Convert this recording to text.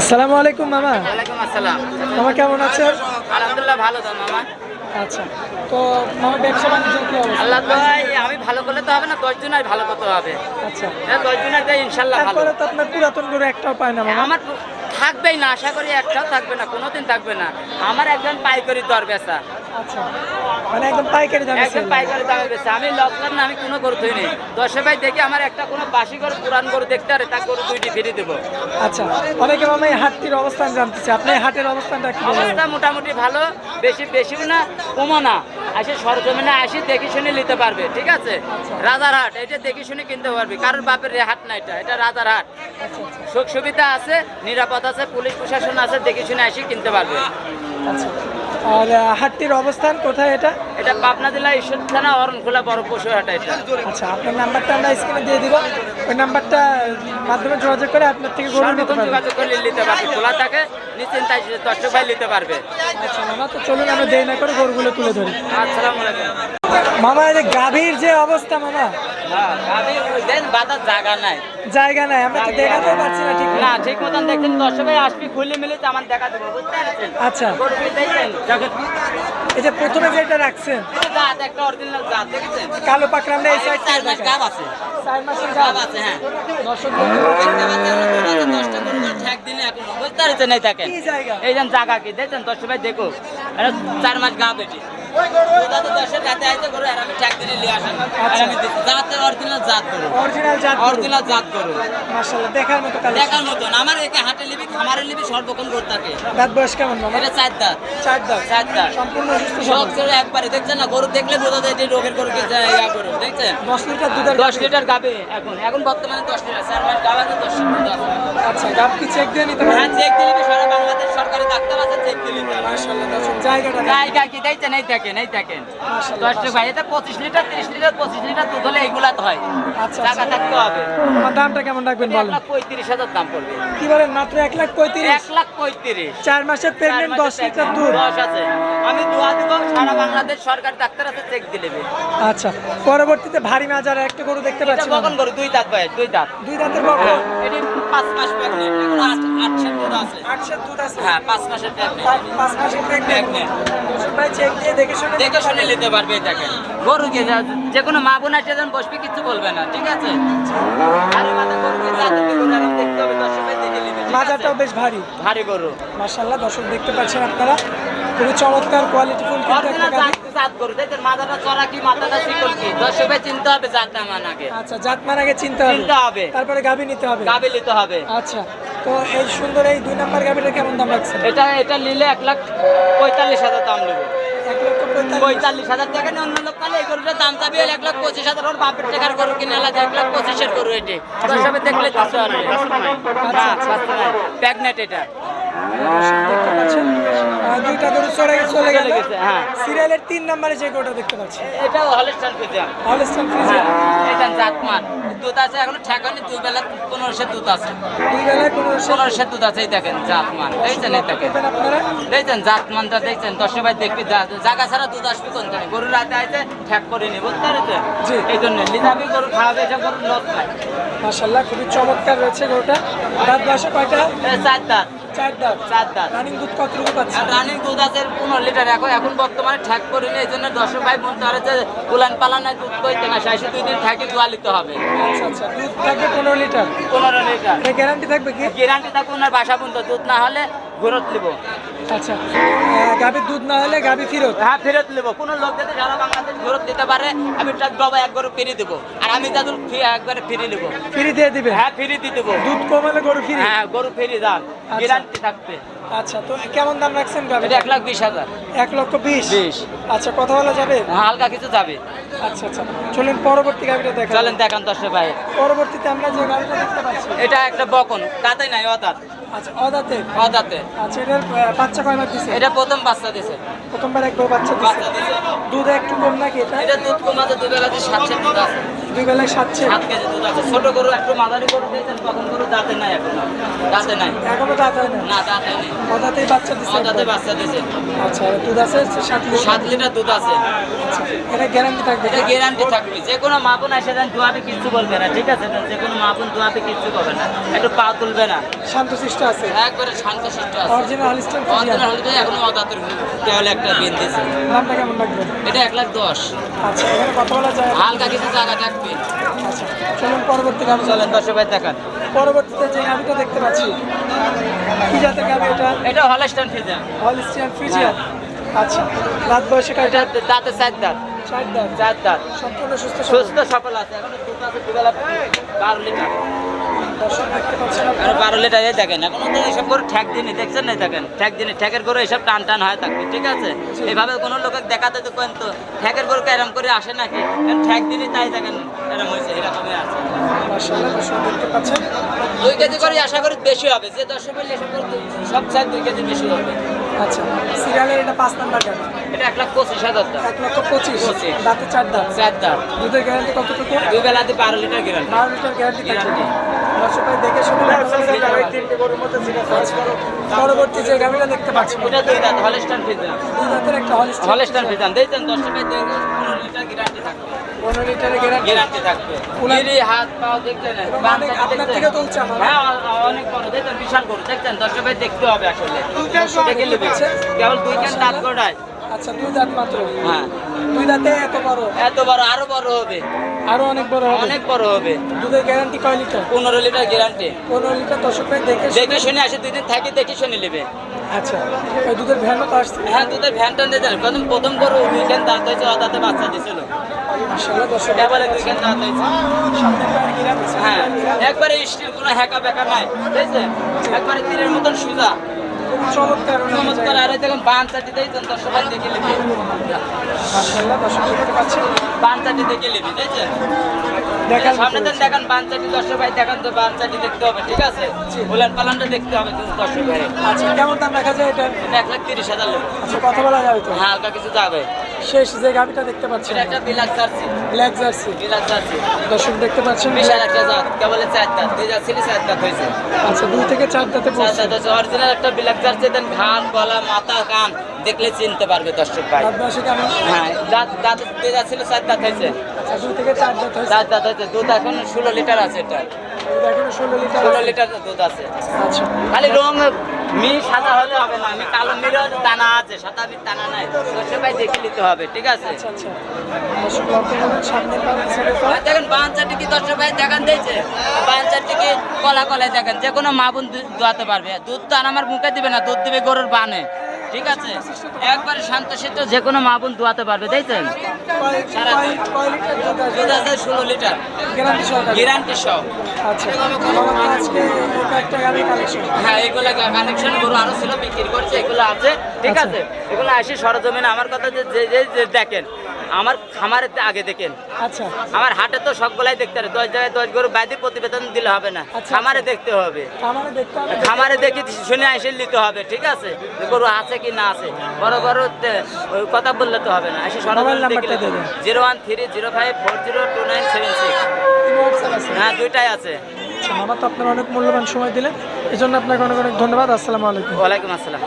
আসসালামু আলাইকুম মামা। ওয়ালাইকুম আসসালাম। মামা কেমন আছেন? আলহামদুলিল্লাহ ভালো তো মামা। আচ্ছা তো মামা ব্যবসা বাণিজ্য কি অবস্থা? আল্লাহ তো আমি ভালো করলে তো হবে না দশ জনের ভালো করতে হবে। আচ্ছা। হ্যাঁ, দশ জনের তাই ইনশাল্লাহ ভালো। তো আপনার পুরাতন করে একটাও পায় না মামা। আমার থাকবেই না আশা করি একটাও থাকবে না কোনোদিন থাকবে না। আমার একজন পাইকারি দর বেচা আচ্ছা। মানে একদম পাইকারি দামে একজন পাইকারি দামে বেচা আমি লকলাম না আমি কোনো গরু থই নেই। দশে ভাই দেখি আমার একটা কোনো বাসি গরু পুরান গরু দেখতে পারে তার গরু দুইটি ফিরে দেবো। আচ্ছা। অনেকে মামা এই হাটটির অবস্থান জানতে আপনি হাটের অবস্থানটা কি অবস্থা মোটামুটি ভালো বেশি বেশিও না কমও না। আসে, সরজমিনে আসি, দেখে শুনে নিতে পারবে, ঠিক আছে? রাজার হাট এটা দেখে শুনে কিনতে পারবে, কারোর বাপের হাট না এটা এটা রাজার হাট আচ্ছা সুখ সুবিধা আছে, নিরাপদ আছে, পুলিশ প্রশাসন আছে, দেখে শুনে আসি, কিনতে পারবে। আচ্ছা। আর হাটটির অবস্থান কোথায় এটা? এটা পাবনা জেলা ঈশ্বর থানা অরণখোলা বড় পশু হাট এটা। আচ্ছা আপনার নাম্বারটা আমরা স্ক্রিনে দিয়ে দিব। ওই নাম্বারটা মাধ্যমে যোগাযোগ করে আপনার থেকে গরু নিতে পারবেন যোগাযোগ করে নিতে পারবে খোলা থাকে নিশ্চিন্তায় দর্শক ভাই নিতে পারবে। আচ্ছা মামা তো চলুন আমরা দেরি না করে গরুগুলো তুলে ধরি। আসসালামু আলাইকুম। মামা এই যে গাভীর যে অবস্থা মামা। জায়গা নাই। জায়গা নাই আমরা তো পারছি না ঠিক না ঠিক মতন দেখছেন ভাই আসবি খুলে মিলে তো আমার দেখা দেবো বুঝতে পারছেন? আচ্ছা। এই যে প্রথমে যেটা রাখছেন জাত একটা অরিজিনাল জাত দেখেছেন? কালো এই সাইড চার মাস গাব আছে। চার মাসের গাব আছে হ্যাঁ। দর্শক এই থাকেন কি জায়গা? এই যেন জায়গা কি দেখছেন? দর্শক ভাই দেখো। এটা চার মাস গাব এটি। ওটা তো দশের রাতে আইতে গরু আর আমি ঠ্যাক দিলে নিয়ে আসেন আর আমি দিচ্ছি জাতে অরিজিনাল জাত গরু অরিজিনাল জাত অরিজিনাল জাত গরু মাশাআল্লাহ দেখার মতো কালো দেখার মতন আমার একে হাটে নিবি খামারে নিবি সর্বক্ষণ গরু থাকে। দাঁত বয়স কেমন মামা? চার দাঁত। চার দাঁত। চার দাঁত। সম্পূর্ণ সব একবারে দেখছেন না? গরু দেখলে বোঝা যায় যে রোগের গরু কি যায় ইয়া গরু দেখছেন দশ লিটার দুধের দশ লিটার গাবে এখন। এখন বর্তমানে দশ লিটার। গাবে তো দশ লিটার। আচ্ছা গাব কি চেক দিয়ে নিতে হ্যাঁ চেক দিলে সারা বাংলাদেশ সরকারি ডাক্তার আছে চেক দিলে মাশাআল্লাহ দর্শক জায়গাটা দেখেন। জায়গা কি? দেখছেন এই দেখেন এই দেখেন। দশ ভাই এটা পঁচিশ লিটার তিরিশ লিটার পঁচিশ লিটার দুধ হলে এইগুলা তো হয়। আচ্ছা টাকা। থাকতে হবে। আমার দামটা কেমন রাখবেন বলেন? লাখ পঁয়ত্রিশ হাজার দাম পড়বে। কি বলেন মাত্র এক লাখ পঁয়ত্রিশ? এক লাখ পঁয়ত্রিশ। চার মাসের প্রেগনেন্ট দশ লিটার দুধ। দশ আছে। আমি দোয়া দিব সারা বাংলাদেশ সরকারি ডাক্তার আছে চেক দিলে পরবর্তীতে ভারী মাজার একটা গরু দেখতে পাচ্ছি। বকন দুই দাঁত বয়স দুই দাঁত। দুই দাঁতের বকন এটি পাঁচ মাস প্রেগনেন্ট এখন আট আট সাত দুধ আছে। দুধ আছে। হ্যাঁ পাঁচ মাসের পাঁচ- মাসের প্রেগনেন্ট ভাই চেক দিয়ে দেখে শুনে দেখে শুনে নিতে পারবে এটাকে গরুকে যে কোনো মা বোন আসে যখন বসবে কিছু বলবে না ঠিক আছে? মাজারটাও বেশ ভারী। ভারী গরু। মাশাআল্লাহ দর্শক দেখতে পাচ্ছেন আপনারা। খুবই চমৎকার দেখছেন মাথাটা চড়া কি মাথাটা শিকল কি? দর্শক চিনতে হবে জাত আমার আগে। আচ্ছা জাত মান আগে চিনতে হবে। চিনতে হবে। তারপরে গাভী নিতে হবে। গাবে নিতে হবে। আচ্ছা। তো এই সুন্দর এই দুই নাম্বার গাভীটা কেমন দাম লাগছে এটা এটা নিলে এক লাখ পঁয়তাল্লিশ হাজার দাম নেবে। পঁয়তাল্লিশ। হাজার টাকা নিয়ে অন্য লোক তাহলে এই গরুটা দাম চাবি এক লাখ পঁচিশ হাজার ওর বাপের টাকার গরু কিনে এক লাখ পঁচিশের গরু এটি। দেখলে পারবে। হ্যাঁ প্যাগনেট এটা। দেখতে পাচ্ছেন দুইটা গরু চলে চলে গেল হ্যাঁ। সিরিয়ালের তিন নাম্বারে যে গরুটা দেখতে পাচ্ছি। এটাও হলস্টার ফিজিয়াম হলস্টাইন ফ্রিজিয়ান এটা জাতমান। দুধ আছে এখনও ঠেকানি দুই বেলা পনেরোশো দুধ আছে। দুই বেলায় পনেরোশো পনেরোশো দুধ আছে এই দেখেন জাতমান। দেখছেন এই দেখেন। দেখছেন জাতমানটা দেখছেন দর্শক ভাই দেখবি জায়গা ছাড়া দুধ আসবে কোন জায়গায় গরু রাতে আইতে ঠেক করে নি বুঝতে এই জন্য লিজাবি গরু খাওয়াবে এসব গরু লোক নাই। খুবই চমৎকার রয়েছে গরুটা। দাঁত বয়সে কয়টা? চার দাঁত। চার দাঁত। চার দাঁত। রানিং দুধ কতটুকু পাচ্ছে? রানিং দুধ আছে পনেরো লিটার। এখন এখন বর্তমানে ঠ্যাক করি নি এই জন্য দর্শক ভাই মন করে যে উলান পালানায় দুধ কইতে না দুই দিন থাকি দোয়া হবে। আচ্ছা আচ্ছা দুধ থাকবে পনেরো লিটার। পনেরো লিটার। গ্যারান্টি থাকবে কি? গ্যারান্টি থাকবে ওনার বাসা পর্যন্ত। দুধ না হলে ঘুরত নিব আচ্ছা। গাভীর দুধ না হলে গাভী ফিরত? হ্যাঁ ফেরত নেব কোনো লোক যদি সারা বাংলাদেশ ফেরত দিতে পারে আমি ট্রাক ডবা এক গরু ফিরে দেবো। আর আমি তাদের একবারে ফিরে নেব। ফ্রি দিয়ে দিবে? হ্যাঁ ফিরে দিয়ে দেবো। দুধ কমালে গরু ফ্রি হ্যাঁ গরু ফিরে যান গ্যারান্টি থাকবে। আচ্ছা তো কেমন দাম রাখছেন গাভী এক লাখ বিশ হাজার। এক লক্ষ বিশ? বিশ। আচ্ছা কথা বলা যাবে? হ্যাঁ, হালকা কিছু যাবে। আচ্ছা আচ্ছা। চলুন পরবর্তী গাভীটা দেখা চলেন দেখান দর্শক ভাই। পরবর্তীতে আমরা যে গাড়িটা দেখতে পাচ্ছি এটা একটা বকন। কাতাই নাই অদাত আচ্ছা অদাতে? অদাতে। আচ্ছা এটার বাচ্চা কয়বার দিছে? এটা প্রথম বাচ্চা দিছে। প্রথমবার একবার বাচ্চা দিছে? দুধ একটু কম নাকি এটা? এটা দুধ কমাতে দুধ বেলাতে সাতশো দুধ আছে। দুই বেলায় সাতছে সাত কেজি দুধ আছে। ছোট গরু একটু মাঝারি গরু দিয়েছেন তখন গরু দাঁতে নাই এখনও। দাঁতে নাই। এখনও দাঁত হয় না দাঁতে নেই। কথাতেই বাচ্চা দিচ্ছে দাঁতে বাচ্চা দিয়েছে আচ্ছা দুধ আছে? সাত লিটার? সাত লিটার দুধ আছে। আচ্ছা এটা গ্যারান্টি থাকবে এটা গ্যারান্টি থাকবে। যে কোনো মাপুন এসে দেন দুয়াবে কিচ্ছু বলবে না ঠিক আছে? যে কোনো মাপুন দুয়াবে কিচ্ছু করবে না। একটু পা তুলবে না। শান্তশিষ্ট আছে? একবারে শান্ত শিষ্ট আছে অরিজিনাল হলিস্টার অন্তর হলে এখনও অদাতের দেওয়ালে একটা বিন দিয়েছে দামটা কেমন লাগবে এটা এক লাখ দশ। আচ্ছা এখানে কথা বলা যায় হালকা কিছু জায়গা থাকবে। আচ্ছা চলুন পরবর্তী গাবি চলেন দশ ভাই দেখান। পরবর্তীতে যে গাবিটা দেখতে পাচ্ছি কি জাতের গাবি এটা? এটা হলস্টান ফিজা হলস্টান ফ্রিজিয়ান। আচ্ছা রাত বয়সে এটা দাঁতে চার দাঁত। চার দাঁত। চার দাঁত। সম্পূর্ণ সুস্থ সুস্থ সফল আছে এখন দুটো আছে দুবেলা বারো লিটার। দর্শক দেখতে পাচ্ছেন আর বারো লিটার এই দেখেন এখন তো এইসব করে ঠ্যাক দিনই দেখছেন না দেখেন? ঠ্যাক দিনই ঠ্যাকের গরু এইসব টান টান হয় থাকবে ঠিক আছে? এইভাবে কোনো লোকে দেখাতে তো কেন তো ঠ্যাকের গরু এরম করে আসে নাকি? ঠ্যাক দিনই তাই দেখেন এরম হয়েছে এরকমই আছে। দুই কেজি করে আশা করি বেশি হবে যে দশ মিলে এসব সব চাই দুই কেজি বেশি হবে। আচ্ছা সিরিয়ালের এটা পাঁচ নাম্বার এটা এক লাখ পঁচিশ হাজার দাম। এক লক্ষ পঁচিশ? পঁচিশ। দাঁতে চার দাঁত? চার দাম দুধের গ্যারান্টি কতটুকু? দুই বেলাতে বারো লিটার গেলেন বারো লিটার গ্যারান্টি থাকবে Guarantee। দর্শক ভাই দেখে শুনে আচ্ছা। পরবর্তী যে গাবিটা দেখতে পাচ্ছি। ওটা দুই দাঁত হলস্টান ফিজান দুই দাঁতের একটা ফিজান দেখছেন দশ টাকায় পনেরো লিটার গ্যারান্টি থাকবে। পনেরো লিটারের গ্যারান্টি গ্যারান্টি থাকবে। উনার- হাত পাও দেখছেন? আপনার থেকে তুলছে আমার। হ্যাঁ অনেক বড়। দেখছেন বিশাল দেখছেন দেখতে হবে আসলে। দেখে নেবে। কেবল দুই কেন দাঁত গোড়ায়। আচ্ছা দুই দাঁত মাত্র। হ্যাঁ। দুই দাঁতে এত বড়? এত বড় আরও বড় হবে। আরও অনেক বড় হবে? অনেক বড় হবে। দুধের গ্যারান্টি কয় লিটার? পনেরো লিটার গ্যারান্টি পনেরো লিটার ভাই দেখে দেখে শুনে আসে দুই দিন থাকি দেখে শুনে নেবে। আচ্ছা ওই দুধের ভ্যানও তো আসছে। হ্যাঁ দুধের ভ্যান টান দিয়ে প্রথম প্রথম করো দুই দাঁত হয়েছে বাচ্চা দিছিল। কেন দাঁত হয়েছে। সামনে পায়ের গিরাম আছে। হ্যাঁ একবারে কোনো হ্যাকা বেকা নাই বুঝছেন? একবারে তীরের মতন সুজা। চমৎকার চমৎকার আর দেখুন বান চাটি ভাই দেখে নেবে। মাশাআল্লাহ দর্শক দেখতে পাচ্ছেন? বান চাটি দেখে নেবে সামনে দেন হয়েছে। বান চাটি দর্শক ভাই দেখান তো বান চাটি দেখতে হবে ঠিক আছে? জি। উলান পালানটা দেখতে হবে কিন্তু দর্শক ভাই। আচ্ছা কেমন দাম রাখা যায় এটা? এটা এক লাখ তিরিশ হাজার আচ্ছা কথা বলা যাবে তো? হ্যাঁ হালকা কিছু যাবে। শেষ যে গাবিটা দেখতে পাচ্ছেন এটা একটা black jersey. Black jersey. Black jersey. দর্শক দেখতে পাচ্ছেন বিশাল একটা জাত। কেবল চার দাঁত? দুই জাত ছিল চার দাঁত হয়েছে। আচ্ছা দুই থেকে চার দাঁতে চার পৌঁছে দাঁত অরিজিনাল একটা বিলাক জার্সি দেন ঘান গলা মাথা কান দেখলে চিনতে পারবে দর্শক ভাই। হ্যাঁ দাঁত দাঁত দুই দাঁত ছিল চার দাঁত হয়েছে। আচ্ছা দুই থেকে চার দাঁত হয়েছে। চার দাঁত হয়েছে। দুধ এখন ষোলো লিটার আছে এটা। ষোলো লিটার ষোলো। লিটার দুধ আছে। আচ্ছা। খালি রং মি সাদা হলে হবে না আমি কালো মিরও দানা আছে সাদা মির দানা নাই। দর্শক ভাই দেখে নিতে হবে ঠিক আছে? আচ্ছা আচ্ছা। দেখেন বান কি দর্শক ভাই দেখান দিয়েছে। বান চারটি কি কলা কলায় দেখেন যে কোনো মা বোন দোয়াতে পারবে। দুধ তো আমার মুখে দিবে না দুধ দিবে গরুর বানে ঠিক আছে? একবারে শান্ত শিষ্ট যে কোনো মা বোন দোয়াতে পারবে দেখছেন? আচ্ছা আমার ঠিক আচ্ছা। আসি কথা যে দেখেন আমার খামারের আগে দেখেন আচ্ছা আমার হাটে তো সবগুলাই দেখতে হবে দশ জায়গায় দশ গরু বাইরে প্রতিবেদন দিলে হবে না আচ্ছা। খামারে দেখতে হবে খামারে দেখে শুনে এসে নিতে হবে, ঠিক আছে গরু আছে কি না আছে বড় বড় কথা বললে তো হবে না এসে দেন। Zero one three zero five four zero two nine seven six. হ্যাঁ দুইটাই আছে। আচ্ছা মামা তো আপনার অনেক মূল্যবান সময় দিলেন। এই জন্য আপনাকে অনেক অনেক ধন্যবাদ। আসসালামু আলাইকুম। ওয়ালাইকুম আসসালাম।